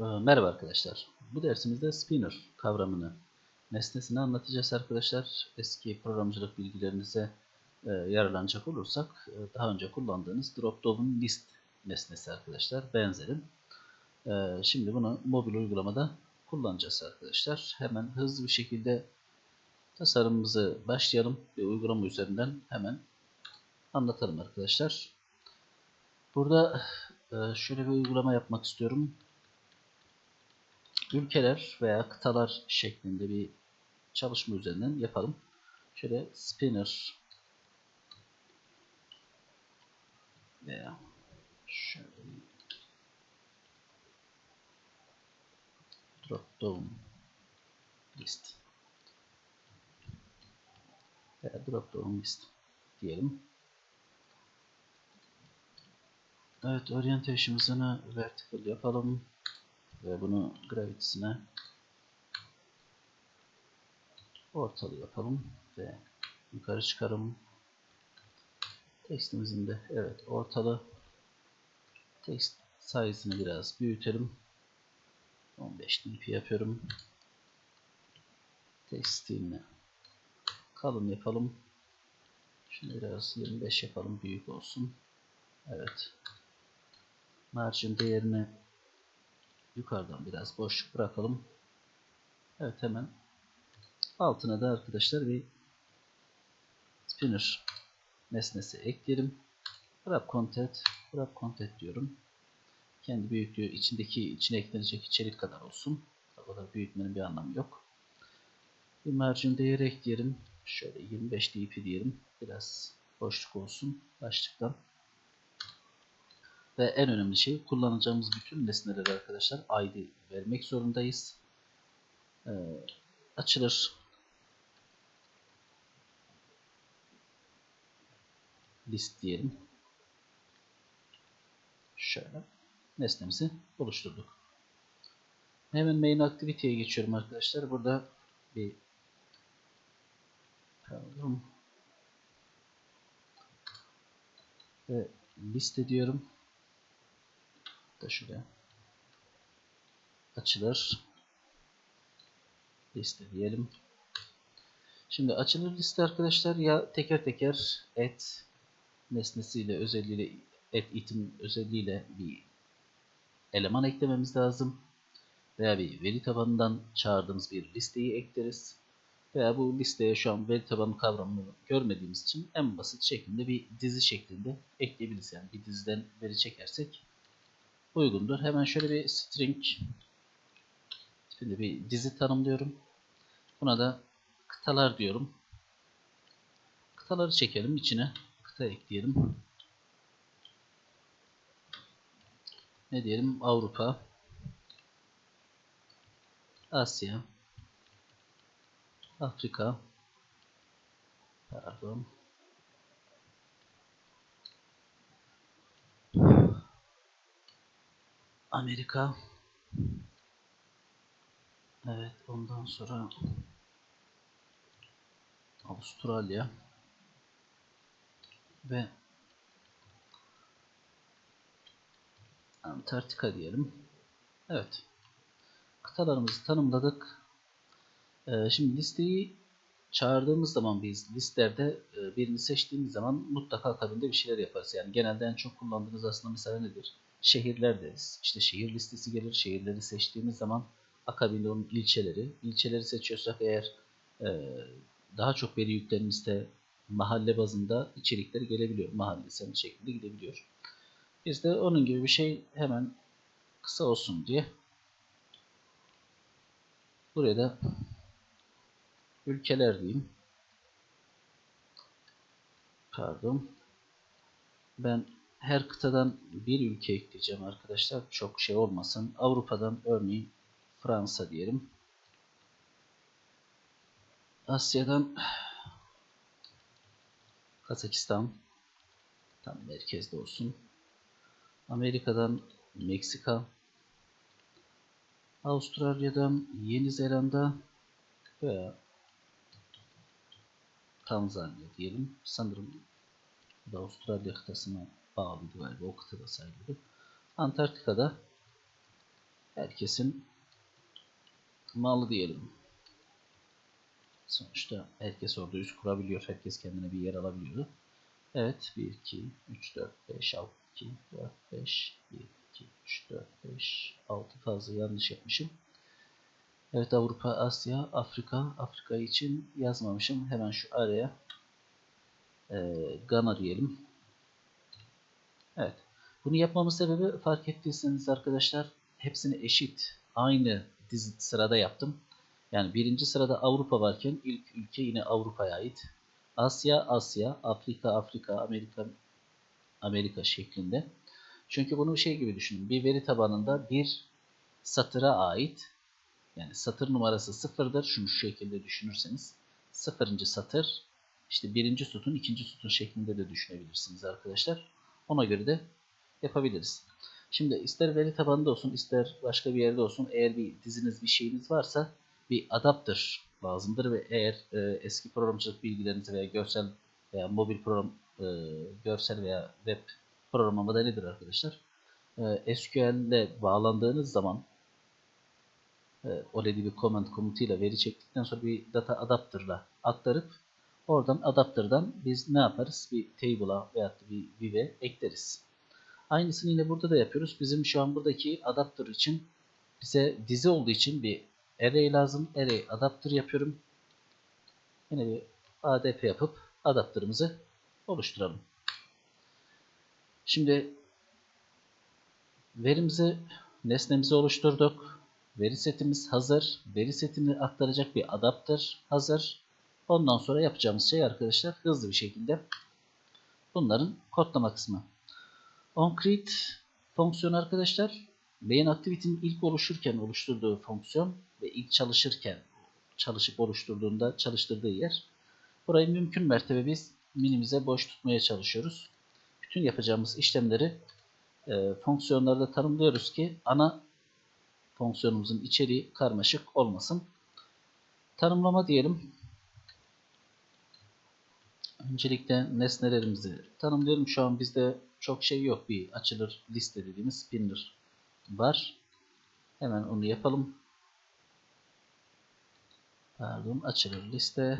Ee, Merhaba arkadaşlar. Bu dersimizde spinner kavramını, nesnesini anlatacağız arkadaşlar. Eski programcılık bilgilerinize e, yararlanacak olursak, e, daha önce kullandığınız drop-down list nesnesi arkadaşlar, benzerim. E, şimdi bunu mobil uygulamada kullanacağız arkadaşlar. Hemen hızlı bir şekilde tasarımımızı başlayalım ve uygulama üzerinden hemen anlatalım arkadaşlar. Burada şöyle bir uygulama yapmak istiyorum ülkeler veya kıtalar şeklinde bir çalışma üzerinden yapalım. Şöyle spinner veya şöyle drop down list veya drop down list diyelim. Evet, orientation'ımızı vertical yapalım ve bunu gravity'sine ortalı yapalım ve yukarı çıkarım. Tekstimizin de evet ortalı text size'ını biraz büyütelim. 15 dp yapıyorum. Text'ini kalın yapalım. Şunu biraz 25 yapalım büyük olsun. Evet. Margin değerini yukarıdan biraz boş bırakalım. Evet hemen altına da arkadaşlar bir spinner nesnesi ekleyelim. Wrap content, wrap content diyorum. Kendi büyüklüğü içindeki içine eklenecek içerik kadar olsun. O kadar büyütmenin bir anlamı yok. Bir margin değeri ekleyelim. Şöyle 25 dp diyelim. Biraz boşluk olsun başlıktan. Ve en önemli şey kullanacağımız bütün nesnelere arkadaşlar ID vermek zorundayız. Ee, açılır. List diyelim. Şöyle nesnemizi oluşturduk. Hemen main activity'ye geçiyorum arkadaşlar. Burada bir pardon, ve liste diyorum da şuraya açılır liste diyelim. Şimdi açılır liste arkadaşlar ya teker teker et nesnesiyle özelliğiyle et itim özelliğiyle bir eleman eklememiz lazım. Veya bir veri tabanından çağırdığımız bir listeyi ekleriz. Veya bu listeye şu an veri tabanı kavramını görmediğimiz için en basit şekilde bir dizi şeklinde ekleyebiliriz. Yani bir diziden veri çekersek uygundur. Hemen şöyle bir string şimdi bir dizi tanımlıyorum. Buna da kıtalar diyorum. Kıtaları çekelim içine. Kıta ekleyelim. Ne diyelim? Avrupa, Asya, Afrika, pardon, Amerika. Evet ondan sonra Avustralya ve Antarktika diyelim. Evet. Kıtalarımızı tanımladık. Ee, şimdi listeyi çağırdığımız zaman biz listelerde e, birini seçtiğimiz zaman mutlaka akabinde bir şeyler yaparız. Yani genelde en çok kullandığınız aslında mesela nedir? Şehirler deriz. İşte şehir listesi gelir. Şehirleri seçtiğimiz zaman akabinde onun ilçeleri. İlçeleri seçiyorsak eğer e, daha çok veri yüklenmişse mahalle bazında içerikler gelebiliyor. Mahallesel şeklinde gidebiliyor. Biz de onun gibi bir şey hemen kısa olsun diye buraya da ülkeler diyeyim. Pardon. Ben her kıtadan bir ülke ekleyeceğim arkadaşlar. Çok şey olmasın. Avrupa'dan örneğin Fransa diyelim. Asya'dan Kazakistan tam merkezde olsun. Amerika'dan Meksika. Avustralya'dan Yeni Zelanda veya Tanzanya diyelim. Sanırım Avustralya kıtasına bağlıydı galiba. O kıtada sayılıyordu. Antarktika'da herkesin malı diyelim. Sonuçta herkes orada üst kurabiliyor. Herkes kendine bir yer alabiliyordu. Evet. 1, 2, 3, 4, 5, 6, 2, 4, 5, 1, 2, 3, 4, 5, 6 fazla yanlış yapmışım. Evet Avrupa, Asya, Afrika. Afrika için yazmamışım. Hemen şu araya e, Gana diyelim. Evet. Bunu yapmamın sebebi fark ettiyseniz arkadaşlar hepsini eşit aynı dizi sırada yaptım. Yani birinci sırada Avrupa varken ilk ülke yine Avrupa'ya ait. Asya, Asya, Afrika, Afrika, Amerika, Amerika şeklinde. Çünkü bunu şey gibi düşünün. Bir veri tabanında bir satıra ait yani satır numarası sıfırdır. Şunu şu şekilde düşünürseniz. Sıfırıncı satır işte birinci sütun, ikinci sütun şeklinde de düşünebilirsiniz arkadaşlar. Ona göre de yapabiliriz. Şimdi ister veri tabanında olsun, ister başka bir yerde olsun. Eğer bir diziniz, bir şeyiniz varsa bir adaptör lazımdır ve eğer e, eski programcılık bilgilerinizi veya görsel veya mobil program, e, görsel veya web programlamada nedir arkadaşlar? E, SQL bağlandığınız zaman e, already bir command komutuyla veri çektikten sonra bir data adapter'la aktarıp oradan adapter'dan biz ne yaparız? Bir table'a veya bir view'e ekleriz. Aynısını yine burada da yapıyoruz. Bizim şu an buradaki adapter için bize dizi olduğu için bir array lazım. Array adapter yapıyorum. Yine bir ADP yapıp adapterımızı oluşturalım. Şimdi verimizi, nesnemizi oluşturduk. Veri setimiz hazır. Veri setini aktaracak bir adapter hazır. Ondan sonra yapacağımız şey arkadaşlar hızlı bir şekilde bunların kodlama kısmı. OnCreate fonksiyonu arkadaşlar main activity'nin ilk oluşurken oluşturduğu fonksiyon ve ilk çalışırken çalışıp oluşturduğunda çalıştırdığı yer. Burayı mümkün mertebe biz minimize boş tutmaya çalışıyoruz. Bütün yapacağımız işlemleri e, fonksiyonlarda tanımlıyoruz ki ana fonksiyonumuzun içeriği karmaşık olmasın. Tanımlama diyelim. Öncelikle nesnelerimizi tanımlıyorum. Şu an bizde çok şey yok. Bir açılır liste dediğimiz spinner var. Hemen onu yapalım. Pardon açılır liste.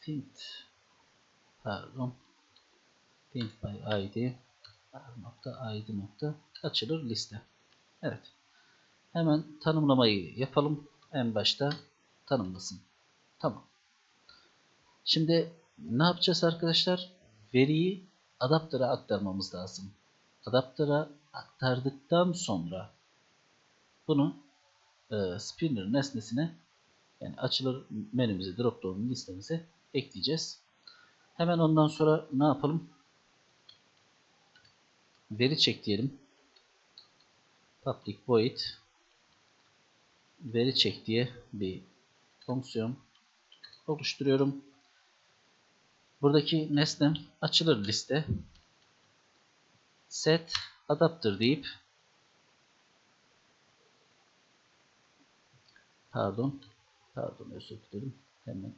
Print pardon print by id nokta id nokta açılır liste. Evet. Hemen tanımlamayı yapalım. En başta tanımlasın. Tamam. Şimdi ne yapacağız arkadaşlar? Veriyi adaptöre aktarmamız lazım. Adaptöre aktardıktan sonra bunu e, spinner nesnesine yani açılır menümüze drop down listemize ekleyeceğiz. Hemen ondan sonra ne yapalım? Veri çek diyelim. Public void veri çek diye bir fonksiyon oluşturuyorum. Buradaki nesnem açılır liste. Set adapter deyip pardon pardon özür dilerim. Hemen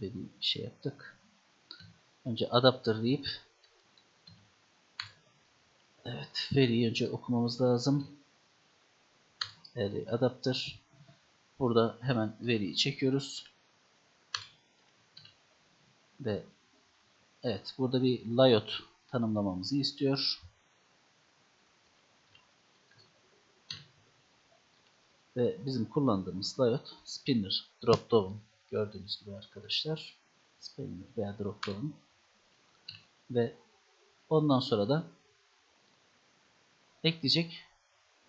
bir şey yaptık. Önce adapter deyip Evet, veriyi önce okumamız lazım. Veri adapter. Burada hemen veriyi çekiyoruz. Ve evet, burada bir layout tanımlamamızı istiyor. Ve bizim kullandığımız layout spinner drop down gördüğünüz gibi arkadaşlar. Spinner veya drop down. Ve ondan sonra da ekleyecek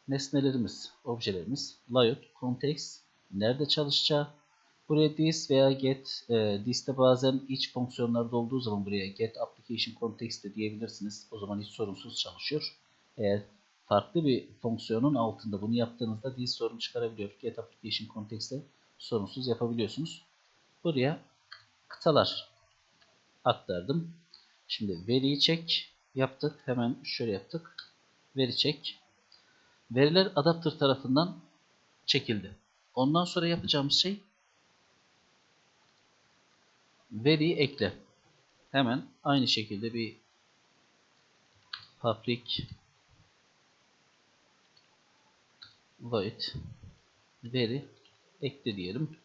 nesnelerimiz, objelerimiz, layout, context, nerede çalışacağı, buraya this veya get, e, this'te bazen iç fonksiyonlarda olduğu zaman buraya get application context diyebilirsiniz. O zaman hiç sorunsuz çalışıyor. Eğer farklı bir fonksiyonun altında bunu yaptığınızda this sorun çıkarabiliyor. Get application context'te sorunsuz yapabiliyorsunuz. Buraya kıtalar aktardım. Şimdi veriyi çek yaptık. Hemen şöyle yaptık veri çek. Veriler adaptör tarafından çekildi. Ondan sonra yapacağımız şey veriyi ekle. Hemen aynı şekilde bir public void veri ekle diyelim.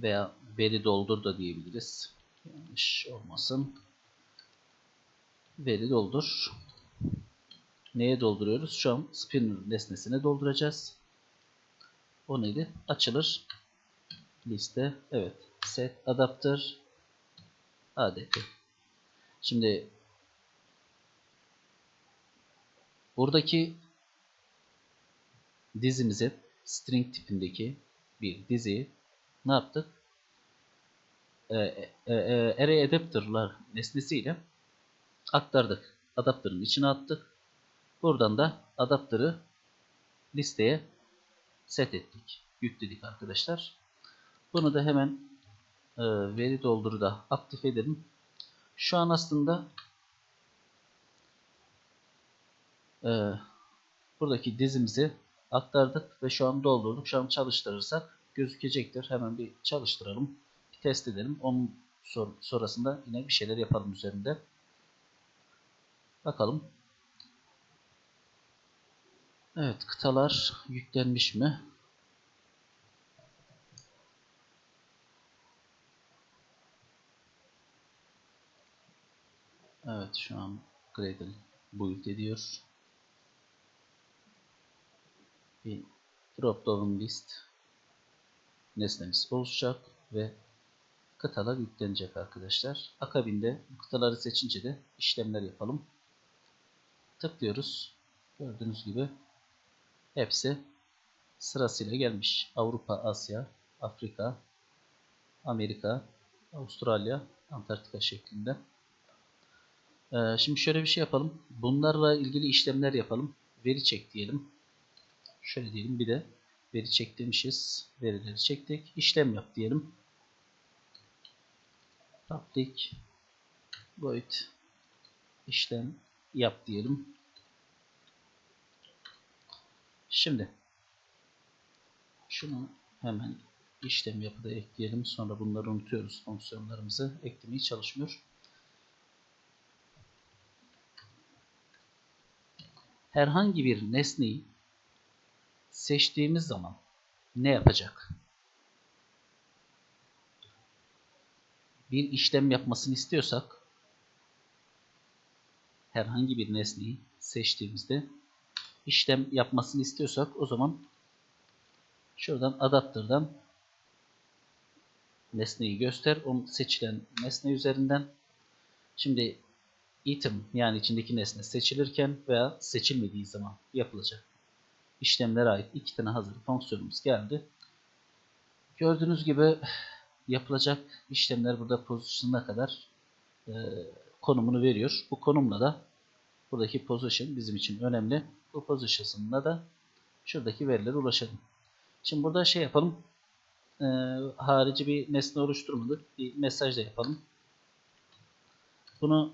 Veya veri doldur da diyebiliriz. Yanlış olmasın. Veri doldur. Neye dolduruyoruz? Şu an spinner nesnesine dolduracağız. O neydi? Açılır. Liste. Evet. Set adapter adt. Şimdi buradaki dizimizi string tipindeki bir diziyi ne yaptık? Ee, e, e, array adapter'lar nesnesiyle aktardık. Adaptörün içine attık. Buradan da adaptörü listeye set ettik. Yükledik arkadaşlar. Bunu da hemen e, veri dolduruda aktif edelim. Şu an aslında e, buradaki dizimizi aktardık ve şu an doldurduk. Şu an çalıştırırsak gözükecektir. Hemen bir çalıştıralım. Bir test edelim. Onun sonrasında yine bir şeyler yapalım üzerinde. Bakalım. Evet kıtalar yüklenmiş mi? Evet şu an Gradle build ediyor. Bir drop down list nesnemiz oluşacak ve kıtalar yüklenecek arkadaşlar. Akabinde kıtaları seçince de işlemler yapalım. Tıklıyoruz. Gördüğünüz gibi hepsi sırasıyla gelmiş. Avrupa, Asya, Afrika, Amerika, Avustralya, Antarktika şeklinde. Ee, şimdi şöyle bir şey yapalım. Bunlarla ilgili işlemler yapalım. Veri çek diyelim. Şöyle diyelim bir de veri çek demişiz. Verileri çektik. İşlem yap diyelim. Public void işlem yap diyelim. Şimdi şunu hemen işlem yapıda ekleyelim. Sonra bunları unutuyoruz. Fonksiyonlarımızı eklemeye çalışmıyor. Herhangi bir nesneyi seçtiğimiz zaman ne yapacak? Bir işlem yapmasını istiyorsak herhangi bir nesneyi seçtiğimizde işlem yapmasını istiyorsak o zaman şuradan adaptörden nesneyi göster. Onu seçilen nesne üzerinden şimdi item yani içindeki nesne seçilirken veya seçilmediği zaman yapılacak işlemlere ait iki tane hazır fonksiyonumuz geldi. Gördüğünüz gibi yapılacak işlemler burada pozisyonuna kadar e, konumunu veriyor. Bu konumla da buradaki position bizim için önemli. Bu position'la da şuradaki verilere ulaşalım. Şimdi burada şey yapalım. E, harici bir nesne oluşturmadık. Bir mesaj da yapalım. Bunu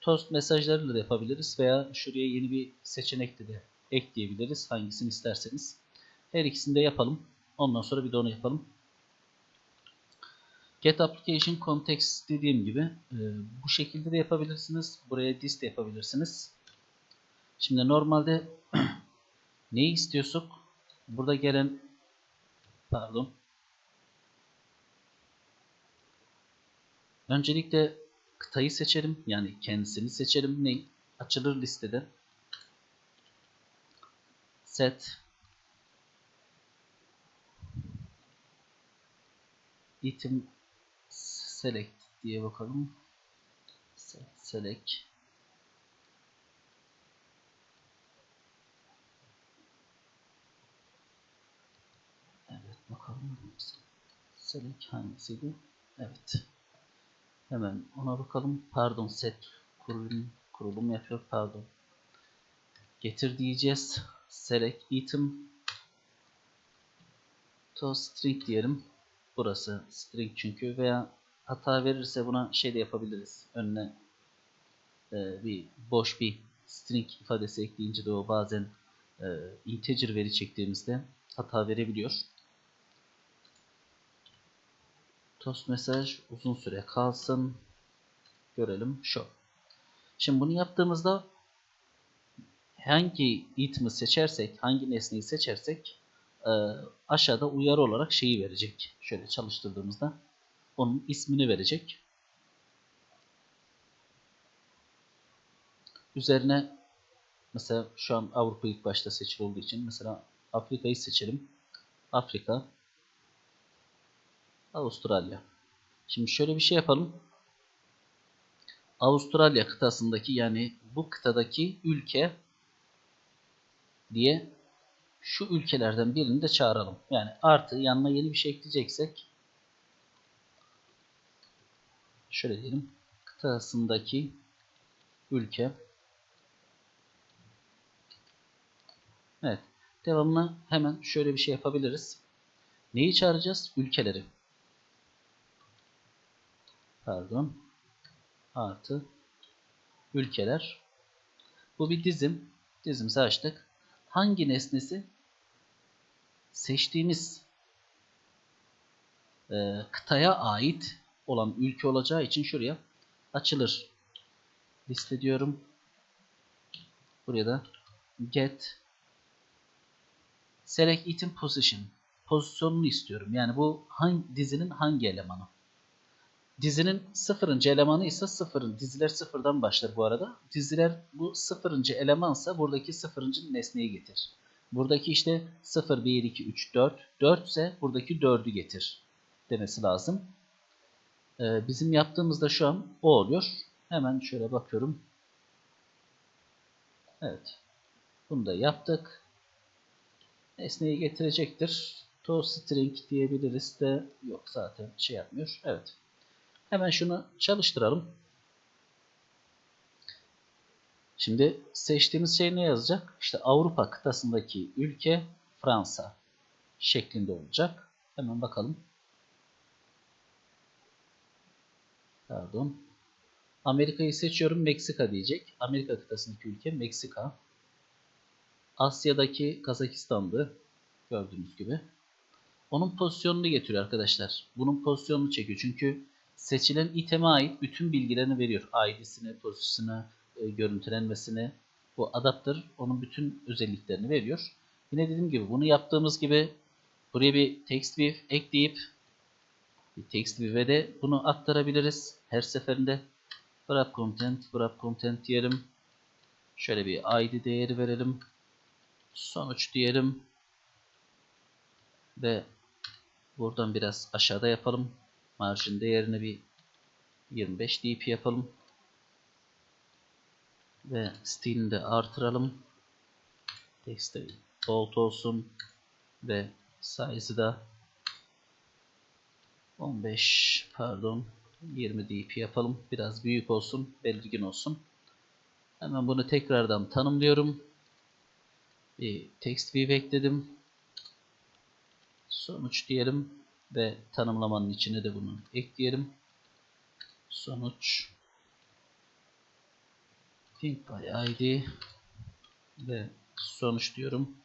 toast mesajlarıyla da yapabiliriz veya şuraya yeni bir seçenek de ekleyebiliriz. Hangisini isterseniz. Her ikisini de yapalım. Ondan sonra bir de onu yapalım. Get application context dediğim gibi e, bu şekilde de yapabilirsiniz. Buraya this de yapabilirsiniz. Şimdi normalde neyi istiyorsak burada gelen pardon öncelikle kıtayı seçelim. Yani kendisini seçelim. Ne? Açılır listede. Set item select diye bakalım. Select Evet bakalım. Select hangisiydi? Evet. Hemen ona bakalım. Pardon set kurulum kurulum yapıyor. Pardon. Getir diyeceğiz. Select item to string diyelim. Burası string çünkü veya hata verirse buna şey de yapabiliriz. Önüne e, bir boş bir string ifadesi ekleyince de o bazen e, integer veri çektiğimizde hata verebiliyor. Toast mesaj uzun süre kalsın. Görelim şu. Şimdi bunu yaptığımızda hangi item'i seçersek, hangi nesneyi seçersek e, aşağıda uyarı olarak şeyi verecek. Şöyle çalıştırdığımızda onun ismini verecek. Üzerine mesela şu an Avrupa ilk başta seçili olduğu için mesela Afrika'yı seçelim. Afrika, Avustralya. Şimdi şöyle bir şey yapalım. Avustralya kıtasındaki yani bu kıtadaki ülke diye şu ülkelerden birini de çağıralım. Yani artı yanına yeni bir şey ekleyeceksek şöyle diyelim kıtasındaki ülke Evet. Devamlı hemen şöyle bir şey yapabiliriz. Neyi çağıracağız? Ülkeleri. Pardon. Artı ülkeler. Bu bir dizim. Dizimizi açtık. Hangi nesnesi? Seçtiğimiz e, kıtaya ait olan ülke olacağı için şuraya açılır. Liste diyorum. Buraya da get select item position pozisyonunu istiyorum. Yani bu hangi dizinin hangi elemanı? Dizinin sıfırıncı elemanı ise sıfırın. Diziler sıfırdan başlar bu arada. Diziler bu sıfırıncı elemansa buradaki sıfırıncı nesneyi getir. Buradaki işte 0, 1, 2, 3, 4. 4 ise buradaki 4'ü getir demesi lazım. Ee, bizim yaptığımızda şu an o oluyor. Hemen şöyle bakıyorum. Evet. Bunu da yaptık. Nesneyi getirecektir. toString diyebiliriz de yok zaten şey yapmıyor. Evet. Hemen şunu çalıştıralım. Şimdi seçtiğimiz şey ne yazacak? İşte Avrupa kıtasındaki ülke Fransa şeklinde olacak. Hemen bakalım. Pardon. Amerika'yı seçiyorum. Meksika diyecek. Amerika kıtasındaki ülke Meksika. Asya'daki Kazakistan'dı. Gördüğünüz gibi. Onun pozisyonunu getiriyor arkadaşlar. Bunun pozisyonunu çekiyor. Çünkü seçilen iteme ait bütün bilgilerini veriyor. ID'sini, pozisyonu, e, görüntülenmesini. Bu adaptör onun bütün özelliklerini veriyor. Yine dediğim gibi bunu yaptığımız gibi buraya bir text view ekleyip bir text view'e de bunu aktarabiliriz. Her seferinde wrap content, wrap content diyelim. Şöyle bir id değeri verelim. Sonuç diyelim. Ve buradan biraz aşağıda yapalım. Marjin değerini bir 25 dp yapalım. Ve stilini de artıralım. Text'e bold olsun. Ve size'ı da 15 pardon 20 dp yapalım. Biraz büyük olsun. Belirgin olsun. Hemen bunu tekrardan tanımlıyorum bir text view ekledim. Sonuç diyelim ve tanımlamanın içine de bunu ekleyelim. Sonuç think by id ve sonuç diyorum.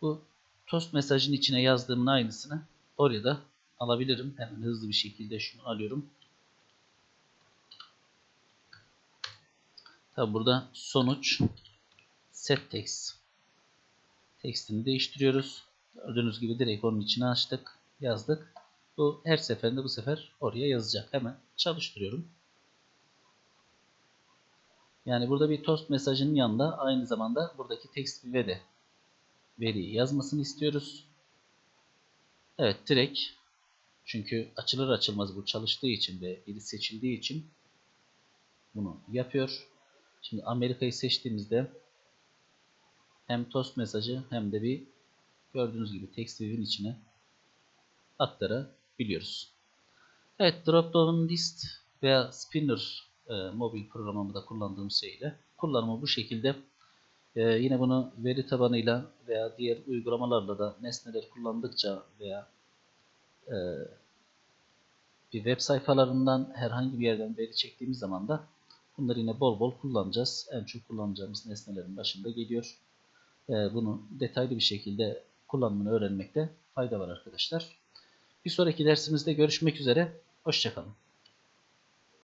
Bu toast mesajın içine yazdığımın aynısını oraya da alabilirim. Hemen hızlı bir şekilde şunu alıyorum. Tabi burada sonuç set text tekstini değiştiriyoruz. Gördüğünüz gibi direkt onun içine açtık, yazdık. Bu her seferinde bu sefer oraya yazacak. Hemen çalıştırıyorum. Yani burada bir toast mesajının yanında aynı zamanda buradaki text ve de veriyi yazmasını istiyoruz. Evet direkt çünkü açılır açılmaz bu çalıştığı için ve biri seçildiği için bunu yapıyor. Şimdi Amerika'yı seçtiğimizde hem toast mesajı hem de bir gördüğünüz gibi text view'in içine aktarabiliyoruz. Evet Dropdown List veya Spinner e, mobil programımda kullandığım şeyle kullanımı bu şekilde. E, yine bunu veri tabanıyla veya diğer uygulamalarla da nesneler kullandıkça veya e, bir web sayfalarından herhangi bir yerden veri çektiğimiz zaman da bunları yine bol bol kullanacağız. En çok kullanacağımız nesnelerin başında geliyor. Ee, bunu detaylı bir şekilde kullanımını öğrenmekte fayda var arkadaşlar. Bir sonraki dersimizde görüşmek üzere. Hoşçakalın.